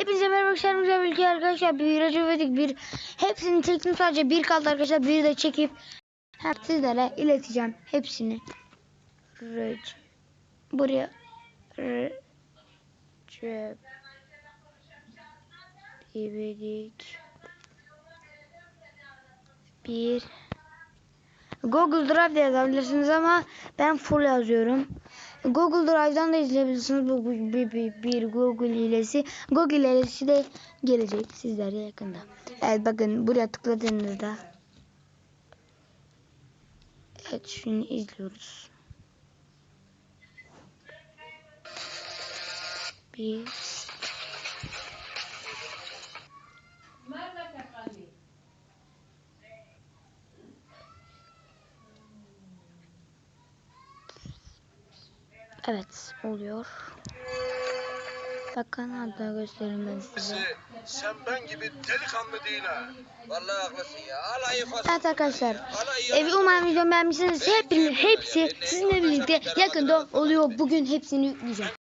Hepinize merhaba arkadaşlar. Güzel bilgi arkadaşlar. Bir virajı verdik. Bir hepsini çektim sadece bir kaldı arkadaşlar. Bir de çekip hem sizlere ileteceğim hepsini. Recep. Buraya Recep İvedik bir Google Drive de yazabilirsiniz ama ben full yazıyorum. Google Drive'dan da izleyebilirsiniz. Bu bir, bir, bir Google hilesi. Google hilesi de gelecek sizlere yakında. Evet bakın buraya tıkladığınızda Evet şunu izliyoruz. Bir Evet oluyor. Bakın hatta göstereyim ben size. Sen ben gibi delikanlı değil ha. Vallahi haklısın ya. Alayı fasulye. Evet arkadaşlar. Evi umarım videomu beğenmişsiniz. Hepiniz, hepsi sizinle birlikte yakında oluyor. Bugün hepsini yükleyeceğim.